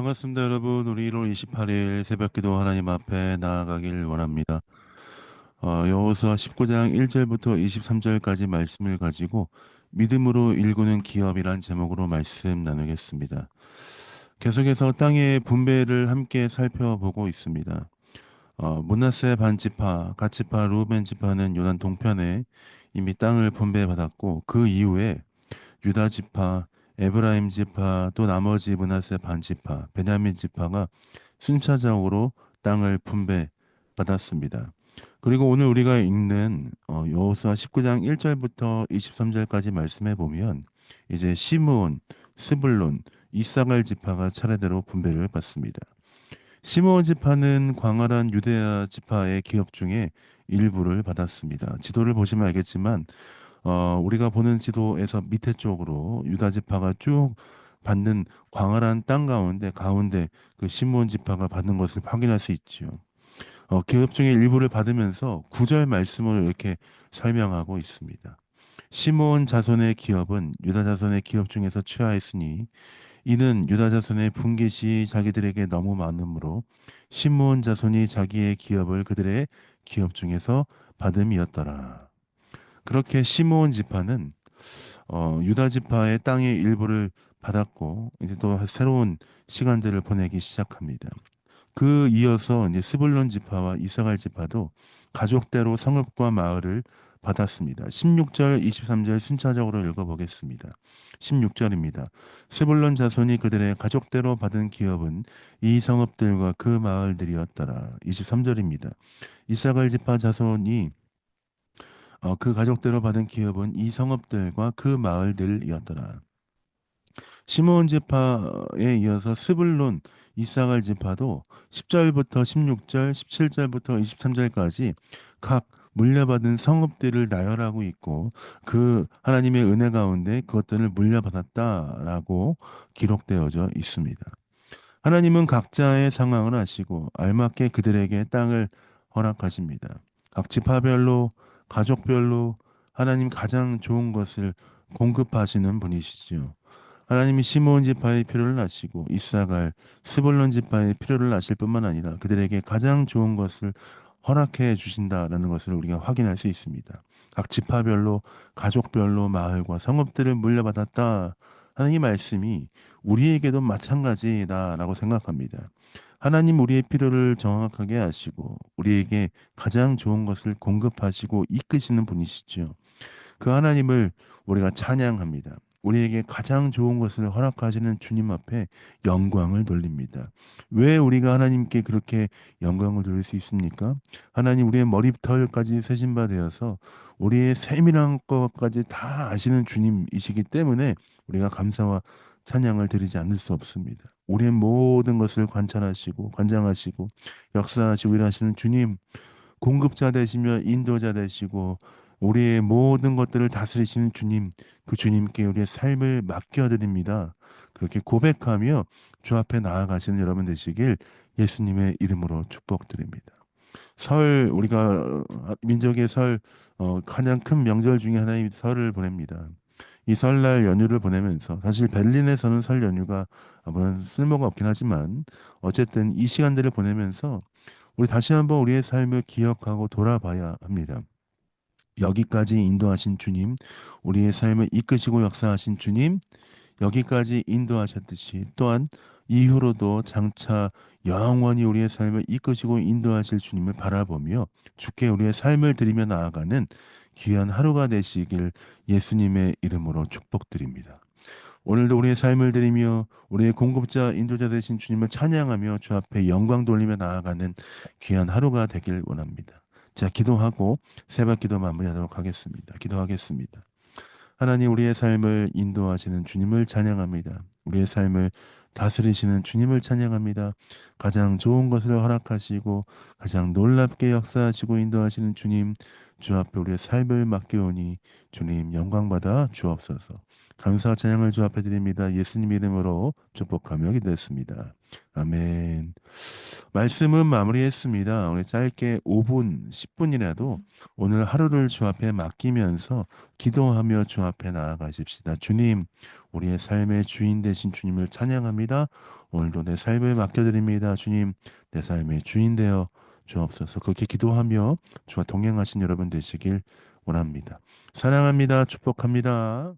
반갑습니다, 여러분. 우리 1월 28일 새벽기도 하나님 앞에 나아가길 원합니다. 어, 여호수아 19장 1절부터 23절까지 말씀을 가지고 믿음으로 일구는 기업이란 제목으로 말씀 나누겠습니다. 계속해서 땅의 분배를 함께 살펴보고 있습니다. 어, 문하세 반지파, 가치파, 루벤 지파는 요단 동편에 이미 땅을 분배받았고 그 이후에 유다 지파, 에브라임 지파 또 나머지 문하세 반 지파, 베냐민 지파가 순차적으로 땅을 분배받았습니다. 그리고 오늘 우리가 읽는 어, 여호수아 19장 1절부터 23절까지 말씀해 보면 이제 시므온, 스불론, 이사갈 지파가 차례대로 분배를 받습니다. 시므온 지파는 광활한 유대야 지파의 기업 중에 일부를 받았습니다. 지도를 보시면 알겠지만 어, 우리가 보는 지도에서 밑에 쪽으로 유다 지파가 쭉 받는 광활한 땅 가운데 가운데 그 시므온 지파가 받는 것을 확인할 수 있지요. 어, 기업 중에 일부를 받으면서 구절 말씀을 이렇게 설명하고 있습니다. 시므온 자손의 기업은 유다 자손의 기업 중에서 취하였으니 이는 유다 자손의 분깃이 자기들에게 너무 많으므로 시므온 자손이 자기의 기업을 그들의 기업 중에서 받음이었더라. 그렇게 시므온 지파는 어, 유다 지파의 땅의 일부를 받았고 이제 또 새로운 시간들을 보내기 시작합니다. 그 이어서 이제 스불론 지파와 이사갈 지파도 가족대로 성읍과 마을을 받았습니다. 16절, 23절 순차적으로 읽어보겠습니다. 16절입니다. 스불론 자손이 그들의 가족대로 받은 기업은 이 성읍들과 그 마을들이었더라. 23절입니다. 이사갈 지파 자손이 어, 그 가족대로 받은 기업은 이 성읍들과 그 마을들이었더라. 시므온 지파에 이어서 스불론 이사갈 지파도 10절부터 16절, 17절부터 23절까지 각 물려받은 성읍들을 나열하고 있고 그 하나님의 은혜 가운데 그것들을 물려받았다라고 기록되어져 있습니다. 하나님은 각자의 상황을 아시고 알맞게 그들에게 땅을 허락하십니다. 각 지파별로 가족별로 하나님 가장 좋은 것을 공급하시는 분이시지요. 하나님이 시몬 지파의 필요를 아시고 이사갈 스볼론 지파의 필요를 아실 뿐만 아니라 그들에게 가장 좋은 것을 허락해 주신다라는 것을 우리가 확인할 수 있습니다. 각 지파별로 가족별로 마을과 성읍들을 물려받았다 하는 이 말씀이 우리에게도 마찬가지다라고 생각합니다. 하나님 우리의 필요를 정확하게 아시고 우리에게 가장 좋은 것을 공급하시고 이끄시는 분이시죠. 그 하나님을 우리가 찬양합니다. 우리에게 가장 좋은 것을 허락하시는 주님 앞에 영광을 돌립니다. 왜 우리가 하나님께 그렇게 영광을 돌릴 수 있습니까? 하나님 우리의 머리털까지 세신 바 되어서 우리의 세밀한 것까지 다 아시는 주님이시기 때문에 우리가 감사와 찬양을 드리지 않을 수 없습니다. 우리의 모든 것을 관찰하시고 관장하시고 역사하시고 일하시는 주님 공급자 되시며 인도자 되시고 우리의 모든 것들을 다스리시는 주님 그 주님께 우리의 삶을 맡겨드립니다. 그렇게 고백하며 주 앞에 나아가시는 여러분 되시길 예수님의 이름으로 축복드립니다. 설 우리가 민족의 설 어, 가장 큰 명절 중에 하나인 설을 보냅니다. 이 설날 연휴를 보내면서 사실 베를린에서는 설 연휴가 물론 쓸모가 없긴 하지만 어쨌든 이 시간들을 보내면서 우리 다시 한번 우리의 삶을 기억하고 돌아봐야 합니다. 여기까지 인도하신 주님, 우리의 삶을 이끄시고 역사하신 주님, 여기까지 인도하셨듯이 또한 이후로도 장차 영원히 우리의 삶을 이끄시고 인도하실 주님을 바라보며 주께 우리의 삶을 드리며 나아가는 귀한 하루가 되시길 예수님의 이름으로 축복드립니다. 오늘도 우리의 삶을 드리며 우리의 공급자 인도자 되신 주님을 찬양하며 주 앞에 영광 돌리며 나아가는 귀한 하루가 되길 원합니다. 자, 기도하고 새벽 기도 마무리하도록 하겠습니다. 기도하겠습니다. 하나님 우리의 삶을 인도하시는 주님을 찬양합니다. 우리의 삶을 다스리시는 주님을 찬양합니다. 가장 좋은 것을 허락하시고 가장 놀랍게 역사하시고 인도하시는 주님 주 앞에 우리의 삶을 맡겨오니 주님 영광받아 주옵소서. 감사와 찬양을 주합해 드립니다. 예수님 이름으로 축복하며 기도했습니다. 아멘. 말씀은 마무리했습니다. 우리 짧게 5분, 10분이라도 오늘 하루를 주 앞에 맡기면서 기도하며 주 앞에 나아가십시다. 주님, 우리의 삶의 주인 되신 주님을 찬양합니다. 오늘도 내 삶을 맡겨드립니다. 주님, 내 삶의 주인 되어 주옵소서. 그렇게 기도하며 주와 동행하신 여러분 되시길 원합니다. 사랑합니다. 축복합니다.